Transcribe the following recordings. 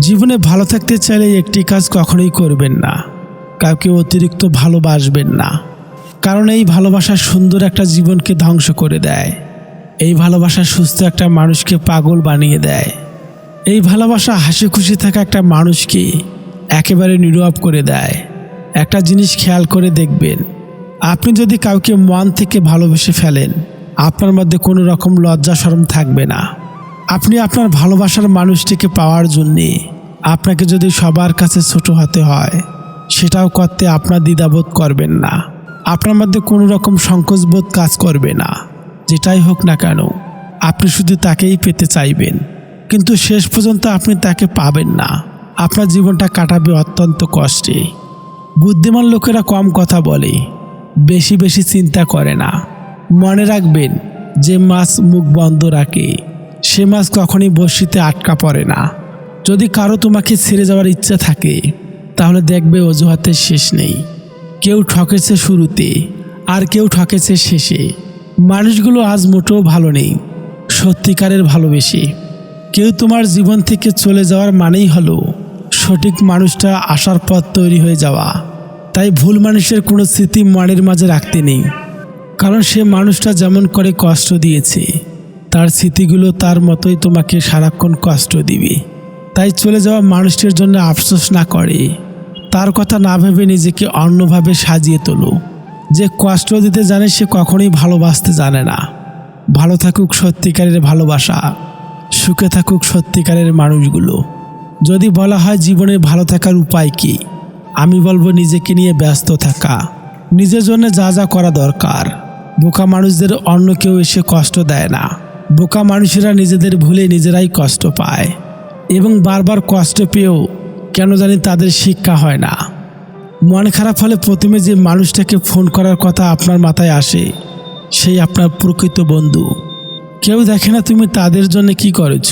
জীবনে ভালো থাকতে চাইলে একটি কাজ কখনোই করবেন না। কাউকে অতিরিক্ত ভালোবাসবেন না। কারণ এই ভালোবাসা সুন্দর একটা জীবনকে ধ্বংস করে দেয়। এই ভালোবাসা সুস্থ একটা মানুষকে পাগল বানিয়ে দেয়। এই ভালোবাসা হাসি খুশি থাকা একটা মানুষকে একেবারে নীরব করে দেয়। একটা জিনিস খেয়াল করে দেখবেন, আপনি যদি কাউকে মন থেকে ভালোবেসে ফেলেন, আপনার মধ্যে কোনো রকম লজ্জা শরম থাকবে না। আপনি আপনার ভালোবাসার মানুষটিকে পাওয়ার জন্যে আপনাকে যদি সবার কাছে ছোট হতে হয়, সেটাও করতে আপনার দ্বিধাবোধ করবেন না। আপনার মধ্যে কোনো রকম সংকোচবোধ কাজ করবে না। যেটাই হোক না কেন, আপনি শুধু তাকেই পেতে চাইবেন। কিন্তু শেষ পর্যন্ত আপনি তাকে পাবেন না। আপনার জীবনটা কাটাবে অত্যন্ত কষ্টে। বুদ্ধিমান লোকেরা কম কথা বলে, বেশি বেশি চিন্তা করে না। মনে রাখবেন, যে মাছ মুখ বন্ধ রাখে। সে মাছ কখনই বড়শিতে আটকা পড়ে না। যদি কারও তোমাকে ছেড়ে যাওয়ার ইচ্ছা থাকে, তাহলে দেখবে অজুহাতের শেষ নেই। কেউ ঠকেছে শুরুতে, আর কেউ ঠকেছে শেষে। মানুষগুলো আজ মোটেও ভালো নেই, সত্যিকারের ভালোবেসে। কেউ তোমার জীবন থেকে চলে যাওয়ার মানেই হলো, সঠিক মানুষটা আসার পথ তৈরি হয়ে যাওয়া। তাই ভুল মানুষের কোনো স্মৃতি মনের মাঝে রাখতে নেই, কারণ সে মানুষটা যেমন করে কষ্ট দিয়েছে তার স্মৃতিগুলো তার মতোই তোমাকে সারাক্ষণ কষ্ট দিবে। তাই চলে যাওয়া মানুষটির জন্য আফসোস না করে। তার কথা না ভেবে নিজেকে অন্যভাবে সাজিয়ে তোলো। যে কষ্ট দিতে জানে সে কখনোই ভালোবাসতে জানে না। ভালো থাকুক সত্যিকারের ভালোবাসা। সুখে থাকুক সত্যিকারের মানুষগুলো। যদি বলা হয় জীবনে ভালো থাকার উপায় কি? আমি বলব নিজেকে নিয়ে ব্যস্ত থাকা। নিজের জন্য যা যা করা দরকার। বোকা মানুষদের অন্য কেউ এসে কষ্ট দেয় না। বোকা মানুষেরা নিজেদের ভুলে নিজেরাই কষ্ট পায় এবং বারবার কষ্ট পেয়েও কেন জানি তাদের শিক্ষা হয় না। মন খারাপ হলে প্রথমে যে মানুষটাকে ফোন করার কথা আপনার মাথায় আসে, সেই আপনার প্রকৃত বন্ধু। কেউ দেখে না তুমি তাদের জন্য কি করেছ,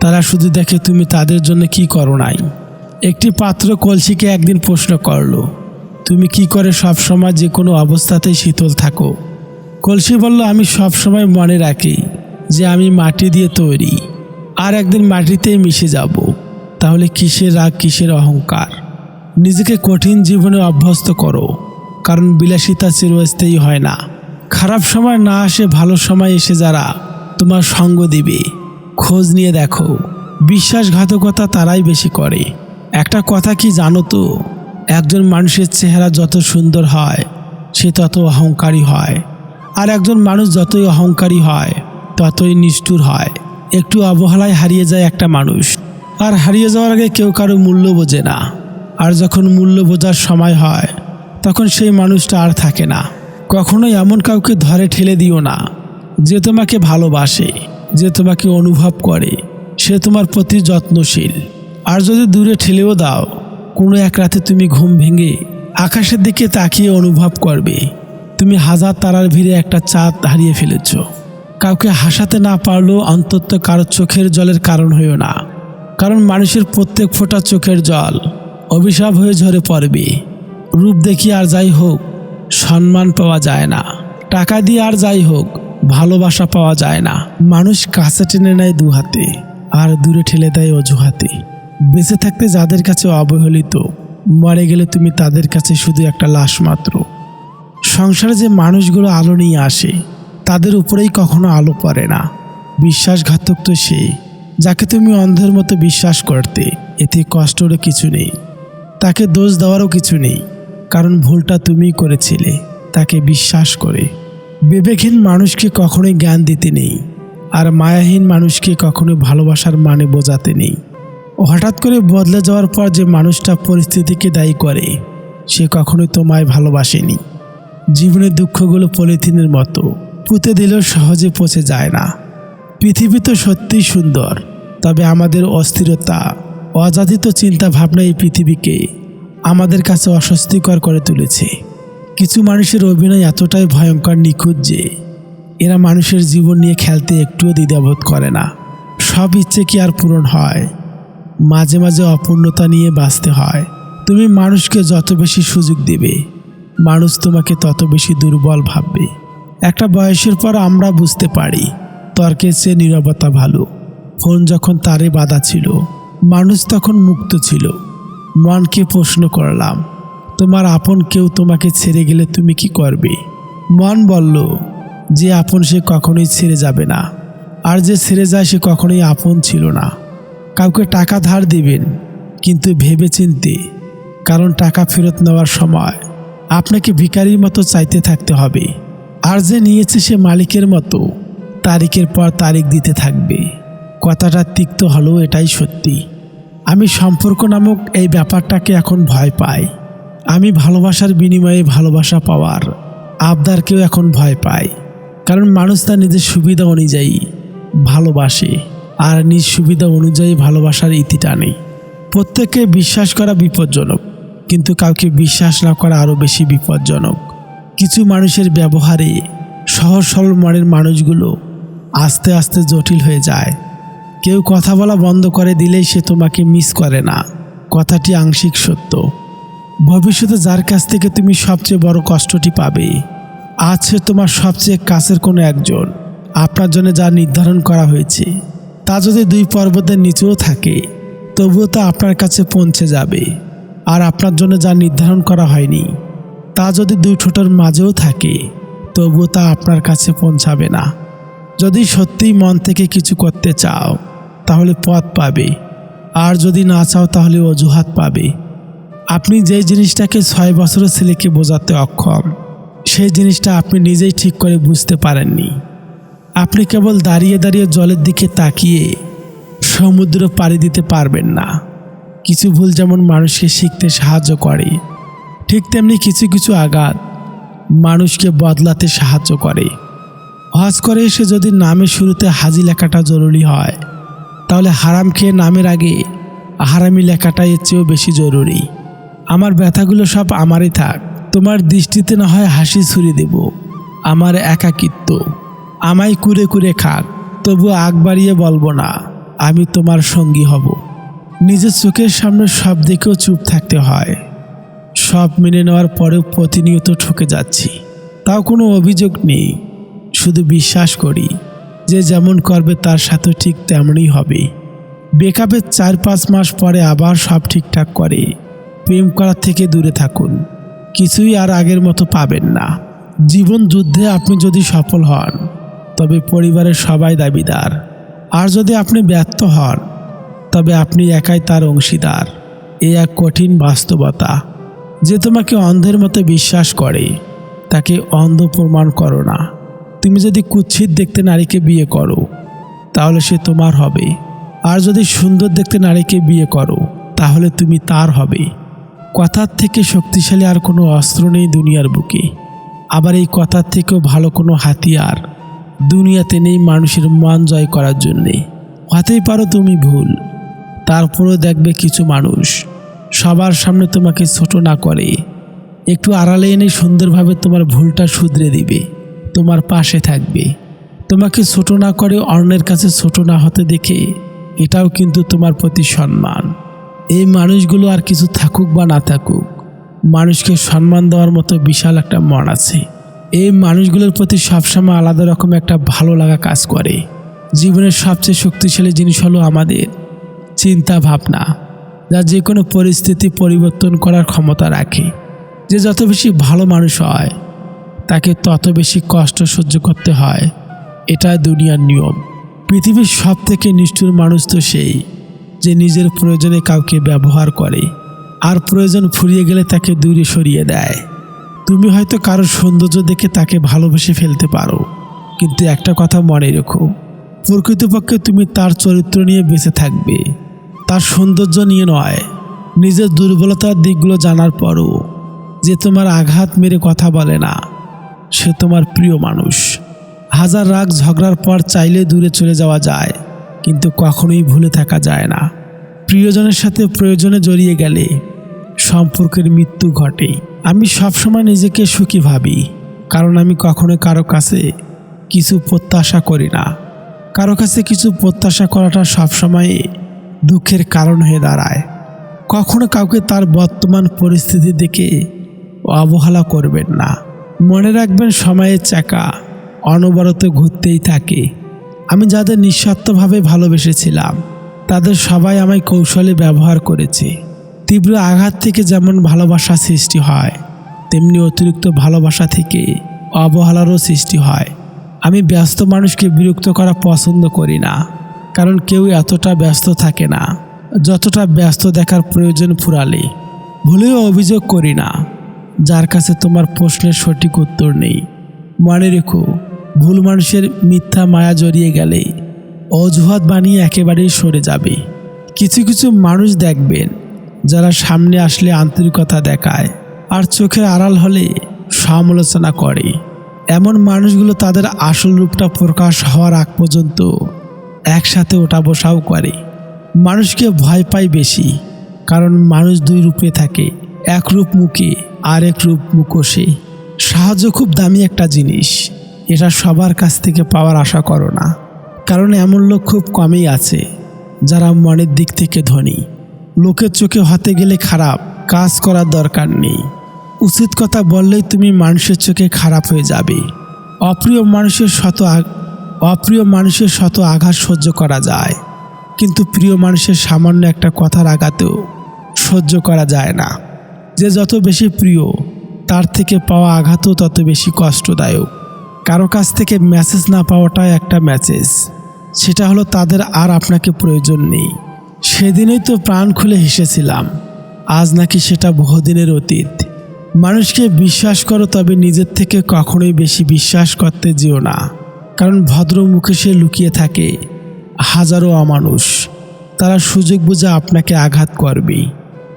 তারা শুধু দেখে তুমি তাদের জন্য কি করো নাই। একটি পাত্র কলসিকে একদিন প্রশ্ন করল, তুমি কি করে সব সময় যে কোনো অবস্থাতেই শীতল থাকো? কলসি বলল, আমি সব সময় মনে রাখি যে আমি মাটি দিয়ে তৈরি। আর একদিন মাটিতেই মিশে যাব। তাহলে কিসের রাগ, কিসের অহংকার? নিজেকে কঠিন জীবনে অভ্যস্ত করো, কারণ বিলাসিতা চিরস্থায়ী হয় না। খারাপ সময় না আসে ভালো সময় এসে যারা তোমার সঙ্গ দিবে। খোঁজ নিয়ে দেখো, বিশ্বাসঘাতকতা তারাই বেশি করে। একটা কথা কি জানো তো? একজন মানুষের চেহারা যত সুন্দর হয়, সে তত অহংকারী হয়। আর একজন মানুষ যতই অহংকারী হয় ততই নিষ্ঠুর হয়। একটু অবহেলায় হারিয়ে যায় একটা মানুষ। আর হারিয়ে যাওয়ার আগে কেউ কারও মূল্য বোঝে না। আর যখন মূল্য বোঝার সময় হয়, তখন সেই মানুষটা আর থাকে না। কখনোই এমন কাউকে ধরে ঠেলে দিও না। যে তোমাকে ভালোবাসে, যে তোমাকে অনুভব করে, সে তোমার প্রতি যত্নশীল। আর যদি দূরে ঠেলেও দাও, কোনো এক রাতে তুমি ঘুম ভেঙে আকাশের দিকে তাকিয়ে অনুভব করবে। তুমি হাজার তারার ভিড়ে একটা চাঁদ হারিয়ে ফেলেছ। কাউকে হাসাতে না পারলেও অন্তত কারও চোখের জলের কারণ হইও না। কারণ মানুষের প্রত্যেক ফোঁটা চোখের জল। অভিশাপ হয়ে ঝরে পড়বে। রূপ দেখি আর যাই হোক, সম্মান পাওয়া যায় না। টাকা দিয়ে আর যাই হোক, ভালোবাসা পাওয়া যায় না। মানুষ কাছে টেনে নেয় দু হাতে, আর দূরে ঠেলে দেয় অজুহাতে। বেঁচে থাকতে যাদের কাছে অবহেলিত, মরে গেলে তুমি তাদের কাছে শুধু একটা লাশ মাত্র। সংসারে যে মানুষগুলো আলো নিয়ে আসে তাদের উপরেই কখনো আলো পড়ে না। বিশ্বাসঘাতক তো সে যাকে তুমি অন্ধের মতো বিশ্বাস করতে, এতে কষ্টেরও কিছু নেই। তাকে দোষ দেওয়ারও কিছু নেই, কারণ ভুলটা তুমিই করেছিলে, তাকে বিশ্বাস করে। বিবেকহীন মানুষকে কখনোই জ্ঞান দিতে নেই, আর মায়াহীন মানুষকে কখনোই ভালোবাসার মানে বোঝাতে নেই। হঠাৎ করে বদলে যাওয়ার পর যে মানুষটা পরিস্থিতিকে দায়ী করে, সে কখনোই তোমায় ভালোবাসেনি। জীবনের দুঃখগুলো পলিথিনের মতো। পুঁতে দিলেও সহজে পচে যায় না। পৃথিবী তো সত্যিই সুন্দর, তবে আমাদের অস্থিরতা, অযাচিত চিন্তা ভাবনা এই পৃথিবীকে আমাদের কাছে অস্বস্তিকর করে তুলেছে। কিছু মানুষের অভিনয় এতটাই ভয়ঙ্কর নিখুঁত যে, এরা মানুষের জীবন নিয়ে খেলতে একটুও দ্বিধাবোধ করে না। সব ইচ্ছে কি আর পূরণ হয়? মাঝে মাঝে অপূর্ণতা নিয়ে বাঁচতে হয়। তুমি মানুষকে যত বেশি সুযোগ দেবে, মানুষ তোমাকে তত বেশি দুর্বল ভাববে। একটা বয়সের পর আমরা বুঝতে পারি তর্কের চেয়ে নিরবতা ভালো। ফোন যখন তারে বাধা ছিল, মানুষ তখন মুক্ত ছিল। মনকে প্রশ্ন করলাম, তোমার আপন কেউ তোমাকে ছেড়ে গেলে তুমি কি করবে? মন বলল, যে আপন সে কখনোই ছেড়ে যাবে না, আর যে ছেড়ে যায় সে কখনোই আপন ছিল না। কাউকে টাকা ধার দিবেন, কিন্তু ভেবে চিনতে কারণ টাকা ফেরত নেওয়ার সময় আপনাকে ভিখারির মতো চাইতে থাকতে হবে। আর যে নিয়েছে সে মালিকের মতো, তারিখের পর তারিখ দিতে থাকবে। কথাটা তিক্ত হলেও এটাই সত্যি। আমি সম্পর্ক নামক এই ব্যাপারটাকে এখন ভয় পাই। আমি ভালোবাসার বিনিময়ে ভালোবাসা পাওয়ার আবদারকেও এখন ভয় পাই। কারণ মানুষ তার নিজের সুবিধা অনুযায়ী ভালোবাসে আর নিজ সুবিধা অনুযায়ী ভালোবাসার ইতি টানে। প্রত্যেককে বিশ্বাস করা বিপজ্জনক, কিন্তু কাউকে বিশ্বাস না করা আরও বেশি বিপজ্জনক। কিছু মানুষের ব্যবহারে সহজ সরল মনের মানুষগুলো আস্তে আস্তে জটিল হয়ে যায়। কেউ কথা বলা বন্ধ করে দিলেই সে তোমাকে মিস করে না। কথাটি আংশিক সত্য। ভবিষ্যতে যার কাছ থেকে তুমি সবচেয়ে বড় কষ্টটি পাবে, আজ সে তোমার সবচেয়ে কাছের কোনো একজন। আপনার জন্য যা নির্ধারণ করা হয়েছে, তা যদি দুই পর্বতের নিচেও থাকে, তবুও তা আপনার কাছে পৌঁছে যাবে। আর আপনার জন্য যা নির্ধারণ করা হয়নি তা যদি দুই ঠোঁটের মাঝেও থাকে, তবুও তা আপনার কাছে পৌঁছাবে না। যদি সত্যিই মন থেকে কিছু করতে চাও, তাহলে পথ পাবে। আর যদি না চাও, তাহলে অজুহাত পাবে। আপনি যে জিনিসটাকে ছয় বছরের ছেলেকে বোঝাতে অক্ষম, সেই জিনিসটা আপনি নিজেই ঠিক করে বুঝতে পারেননি। আপনি কেবল দাঁড়িয়ে দাঁড়িয়ে জলের দিকে তাকিয়ে সমুদ্র পাড়ি দিতে পারবেন না। কিছু ভুল যেমন মানুষকে শিখতে সাহায্য করে ঠিক তেমনি কিছু কিছু আঘাত মানুষকে বদলাতে সাহায্য করে। হজ করে এসে যদি নামে শুরুতে হাজি লেখাটা জরুরি হয়, তাহলে হারাম খেয়ে নামের আগে হারামি লেখাটা এর চেয়েও বেশি জরুরি। আমার ব্যথাগুলো সব আমারই থাক। তোমার দৃষ্টিতে না হয় হাসি ছুরি দেব। আমার একাকিত্ব আমায় কুরে কুরে খাক। তবু আগ বাড়িয়ে বলব না, আমি তোমার সঙ্গী হব। নিজের চোখের সামনে সব দিকেও চুপ থাকতে হয়। সব মেনে নেওয়ার পরেও প্রতিনিয়ত ঠকে যাচ্ছি। তাও কোনো অভিযোগ নেই, শুধু বিশ্বাস করি যে যেমন করবে তার সাথে ঠিক তেমনই হবে। বেকআপের চার পাঁচ মাস পরে আবার সব ঠিকঠাক করে। প্রেম করার থেকে দূরে থাকুন, কিছুই আর আগের মতো পাবেন না। জীবন যুদ্ধে আপনি যদি সফল হন, তবে পরিবারের সবাই দাবিদার। আর যদি আপনি ব্যর্থ হন, তবে আপনি একাই তার অংশীদার। এ এক কঠিন বাস্তবতা। যে তোমাকে অন্ধের মতো বিশ্বাস করে, তাকে অন্ধ প্রমাণ করো না। তুমি যদি কুচ্ছিত দেখতে নারীকে বিয়ে করো, তাহলে সে তোমার হবে। আর যদি সুন্দর দেখতে নারীকে বিয়ে করো, তাহলে তুমি তার হবে। কথার থেকে শক্তিশালী আর কোনো অস্ত্র নেই দুনিয়ার বুকে। আবার এই কথার থেকেও ভালো কোনো হাতিয়ার দুনিয়াতে নেই মানুষের মন জয় করার জন্যে। হতেই পারো তুমি ভুল। তারপরেও দেখবে কিছু মানুষ সবার সামনে তোমাকে ছোট না করে, একটু আড়ালে এনে সুন্দরভাবে তোমার ভুলটা শুধরে দিবে, তোমার পাশে থাকবে। তোমাকে ছোট না করে অন্যের কাছে ছোট না হতে দেখে, এটাও কিন্তু তোমার প্রতি সম্মান। এই মানুষগুলো আর কিছু থাকুক বা না থাকুক, মানুষকে সম্মান দেওয়ার মতো বিশাল একটা মন আছে। এই মানুষগুলোর প্রতি সবসময় আলাদা রকম একটা ভালো লাগা কাজ করে। জীবনের সবচেয়ে শক্তিশালী জিনিস হলো আমাদের চিন্তা ভাবনা। যা যে কোনো পরিস্থিতি পরিবর্তন করার ক্ষমতা রাখে। যে যত বেশি ভালো মানুষ হয়, তাকে তত বেশি কষ্ট সহ্য করতে হয়। এটা দুনিয়ার নিয়ম। পৃথিবীর সব থেকে নিষ্ঠুর মানুষ তো সেই, যে নিজের প্রয়োজনে কাউকে ব্যবহার করে। আর প্রয়োজন ফুরিয়ে গেলে তাকে দূরে সরিয়ে দেয়। তুমি হয়তো কারোর সৌন্দর্য দেখে তাকে ভালোবেসে ফেলতে পারো, কিন্তু একটা কথা মনে রেখো। প্রকৃতপক্ষে তুমি তার চরিত্র নিয়ে বেঁচে থাকবে। তার সৌন্দর্য নিয়ে নয়, নিজের দুর্বলতার দিকগুলো জানার পরও। যে তোমার আঘাত মেরে কথা বলে না, সে তোমার প্রিয় মানুষ। হাজার রাগ ঝগড়ার পর চাইলে দূরে চলে যাওয়া যায়, কিন্তু কখনোই ভুলে থাকা যায় না। প্রিয়জনের সাথে প্রয়োজনে জড়িয়ে গেলে সম্পর্কের মৃত্যু ঘটে। আমি সবসময় নিজেকে সুখী ভাবি, কারণ আমি কখনো কারও কাছে কিছু প্রত্যাশা করি না। কারও কাছে কিছু প্রত্যাশা করাটা সবসময় দুঃখের কারণ হয়ে দাঁড়ায়। কখনো কাউকে তার বর্তমান পরিস্থিতি দেখে অবহেলা করবেন না। মনে রাখবেন সময়ের চাকা অনবরত ঘুরতেই থাকে। আমি যাদের নিঃস্বার্থভাবে ভালোবেসেছিলাম, তাদের সবাই আমায় কৌশলে ব্যবহার করেছে। তীব্র আঘাত থেকে যেমন ভালোবাসা সৃষ্টি হয়, তেমনি অতিরিক্ত ভালোবাসা থেকে অবহেলারও সৃষ্টি হয়। আমি ব্যস্ত মানুষকে বিরক্ত করা পছন্দ করি না। কারণ কেউ এতটা ব্যস্ত থাকে না, যতটা ব্যস্ত দেখার প্রয়োজন ফুরালে। ভুলেও অভিযোগ করি না, যার কাছে তোমার প্রশ্নের সঠিক উত্তর নেই। মনে রেখো, ভুল মানুষের মিথ্যা মায়া জড়িয়ে গেলে অজুহাত বানিয়ে একেবারেই সরে যাবে। কিছু কিছু মানুষ দেখবেন, যারা সামনে আসলে আন্তরিকতা দেখায় আর চোখের আড়াল হলে সমালোচনা করে। এমন মানুষগুলো তাদের আসল রূপটা প্রকাশ হওয়ার আগ পর্যন্ত একসাথে ওঠা বসাও করে মানুষকে ভয় পায় বেশি, কারণ মানুষ দুই রূপে থাকে, এক রূপ মুখে, আর এক রূপ মুখোশে। সাহায্য খুব দামি একটা জিনিস, এটা সবার কাছ থেকে পাওয়ার আশা করো না। কারণ এমন লোক খুব কমই আছে, যারা মনের দিক থেকে ধনী। লোকের চোখে হতে গেলে খারাপ, কাজ করার দরকার নেই। উচিত কথা বললেই তুমি মানুষের চোখে খারাপ হয়ে যাবে। অপ্রিয় মানুষের শত অপ্রিয় মানুষের শত আঘাত সহ্য করা যায়। কিন্তু প্রিয় মানুষের সামান্য একটা কথার আঘাতেও সহ্য করা যায় না। যে যত বেশি প্রিয়, তার থেকে পাওয়া আঘাতও তত বেশি কষ্টদায়ক। কারও কাছ থেকে মেসেজ না পাওয়াটাই একটা মেসেজ সেটা হলো তাদের আর আপনাকে প্রয়োজন নেই। সেদিনেই তো প্রাণ খুলে হেসেছিলাম। আজ নাকি সেটা বহুদিনের অতীত। মানুষকে বিশ্বাস করো, তবে নিজের থেকে কখনোই বেশি বিশ্বাস করতে যেও না। কারণ ভদ্র মুখে সে লুকিয়ে থাকে। হাজারো অমানুষ, তারা সুযোগ বুঝে আপনাকে আঘাত করবে।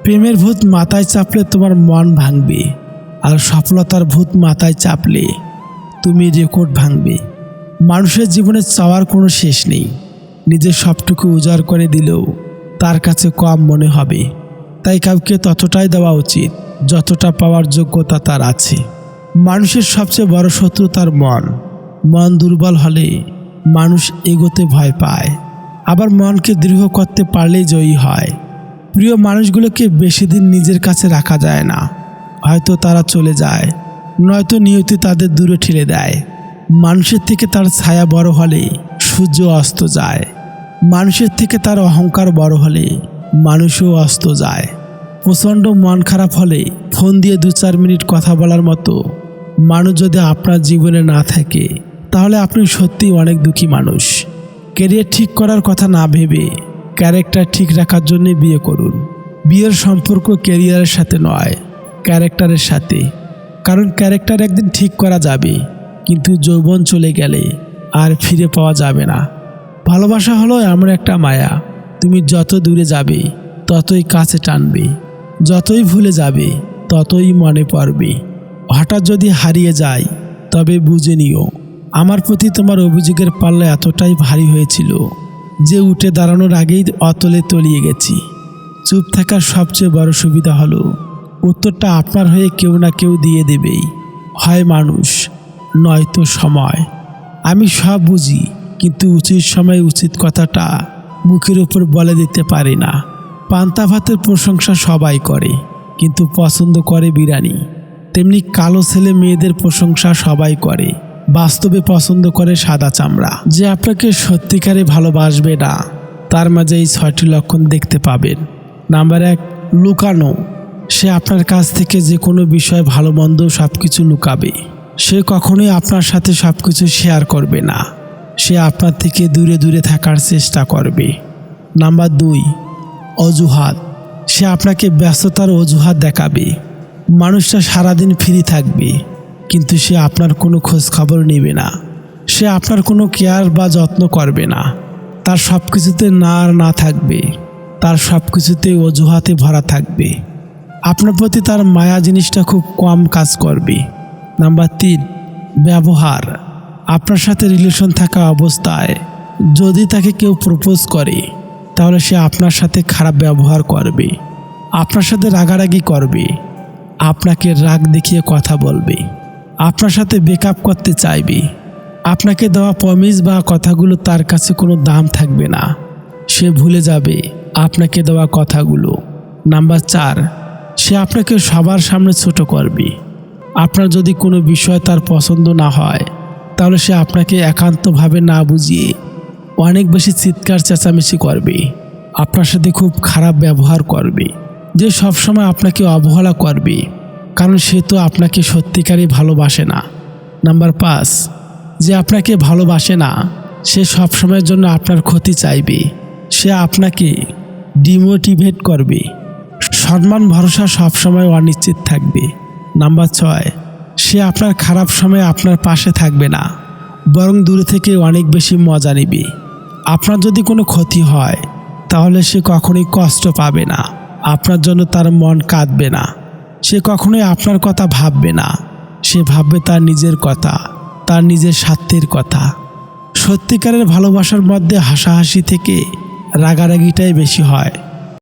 প্রেমের ভূত মাথায় চাপলে তোমার মন ভাঙবে, আর সফলতার ভূত মাথায় চাপলে তুমি রেকর্ড ভাঙবে। মানুষের জীবনে চাওয়ার কোনো শেষ নেই। নিজের সবটুকু উজাড় করে দিলেও তার কাছে কম মনে হবে। তাই কাউকে ততটাই দেওয়া উচিত, যতটা পাওয়ার যোগ্যতা তার আছে। মানুষের সবচেয়ে বড় শত্রু তার মন। মন দুর্বল হলে মানুষ এগোতে ভয় পায়। আবার মনকে দৃঢ় করতে পারলেই জয়ী হয়। প্রিয় মানুষগুলোকে বেশি দিন নিজের কাছে রাখা যায় না। হয়তো তারা চলে যায়, নয়তো নিয়তি তাদের দূরে ঠেলে দেয়। মানুষের থেকে তার ছায়া বড় হলে সূর্য অস্ত যায়। মানুষের থেকে তার অহংকার বড় হলে মানুষও অস্ত যায়। প্রচণ্ড মন খারাপ হলে ফোন দিয়ে দু চার মিনিট কথা বলার মতো মানুষ যদি আপনার জীবনে না থাকে তাহলে আপনি সত্যিই অনেক দুঃখী মানুষ। ক্যারিয়ার ঠিক করার কথা না ভেবে ক্যারেক্টার ঠিক রাখার জন্যে বিয়ে করুন। বিয়ের সম্পর্ক ক্যারিয়ারের সাথে নয়, ক্যারেক্টারের সাথে। কারণ ক্যারেক্টার একদিন ঠিক করা যাবে, কিন্তু যৌবন চলে গেলে আর ফিরে পাওয়া যাবে না। ভালোবাসা হলো এমন একটা মায়া। তুমি যত দূরে যাবে, ততই কাছে টানবে। যতই ভুলে যাবে, ততই মনে পড়বে। হঠাৎ যদি হারিয়ে যায়, তবে বুঝে নিও। আমার প্রতি তোমার অভিযোগের পাল্লা এতটাই ভারী হয়েছিল যে উঠে দাঁড়ানোর আগেই অতলে তলিয়ে গেছি। চুপ থাকার সবচেয়ে বড় সুবিধা হলো, উত্তরটা আপনার হয়ে কেউ না কেউ দিয়ে দেবেই। হয় মানুষ, নয়তো সময়। আমি সব বুঝি, কিন্তু উচিত সময় উচিত কথাটা মুখের উপর বলে দিতে পারি না। পান্তা ভাতের প্রশংসা সবাই করে, কিন্তু পছন্দ করে বিরানি তেমনি কালো ছেলে মেয়েদের প্রশংসা সবাই করে। বাস্তবে পছন্দ করে সাদা চামড়া। যে আপনাকে সত্যিকারে ভালোবাসবে না, তার মাঝে এই ছয়টি লক্ষণ দেখতে পাবেন। নাম্বার এক, লুকানো। সে আপনার কাছ থেকে যে কোনো বিষয় ভালো, মন্দ সব কিছু লুকাবে। সে কখনোই আপনার সাথে সব কিছু শেয়ার করবে না। সে আপনার থেকে দূরে দূরে থাকার চেষ্টা করবে। নাম্বার দুই, অজুহাত। সে আপনাকে ব্যস্ততার অজুহাত দেখাবে। মানুষটা সারাদিন ফ্রি থাকবে। কিন্তু সে আপনার কোনো খোঁজ খবর নেবে না। সে আপনার কোনো কেয়ার বা যত্ন করবে না। তার সব কিছুতে না আর না থাকবে। তার সব কিছুতে অজুহাতে ভরা থাকবে। আপনার প্রতি তার মায়া জিনিসটা খুব কম কাজ করবে। নাম্বার তিন, ব্যবহার। আপনার সাথে রিলেশন থাকা অবস্থায় যদি তাকে কেউ প্রপোজ করে, তাহলে সে আপনার সাথে খারাপ ব্যবহার করবে। আপনার সাথে রাগারাগি করবে। আপনাকে রাগ দেখিয়ে কথা বলবে। আপনার সাথে বেকআপ করতে চাইবে। আপনাকে দেওয়া প্রমিস বা কথাগুলো তার কাছে কোনো দাম থাকবে না। সে ভুলে যাবে আপনাকে দেওয়া কথাগুলো। নাম্বার চার, সে আপনাকে সবার সামনে ছোট করবে। আপনার যদি কোনো বিষয় তার পছন্দ না হয়, তাহলে সে আপনাকে একান্তভাবে না বুঝিয়ে অনেক বেশি চিৎকার, চেঁচামেচি করবে। আপনার সাথে খুব খারাপ ব্যবহার করবে, যে সবসময় আপনাকে অবহেলা করবে। কারণ সে তো আপনাকে সত্যিকারই ভালোবাসে না। নাম্বার পাঁচ, যে আপনাকে ভালোবাসে না, সে সবসময়ের জন্য আপনার ক্ষতি চাইবে। সে আপনাকে ডিমোটিভেট করবে। সম্মান, ভরসা সবসময় অনিশ্চিত থাকবে। নাম্বার ছয়, সে আপনার খারাপ সময়ে আপনার পাশে থাকবে না, বরং দূরে থেকে অনেক বেশি মজা নেবে। আপনার যদি কোনো ক্ষতি হয়, তাহলে সে কখনোই কষ্ট পাবে না। আপনার জন্য তার মন কাঁদবে না। সে কখনোই আপনার কথা ভাববে না। সে ভাববে তার নিজের কথা, তার নিজের স্বার্থের কথা। সত্যিকারের ভালোবাসার মধ্যে হাসাহাসি থেকে রাগারাগিটাই বেশি হয়।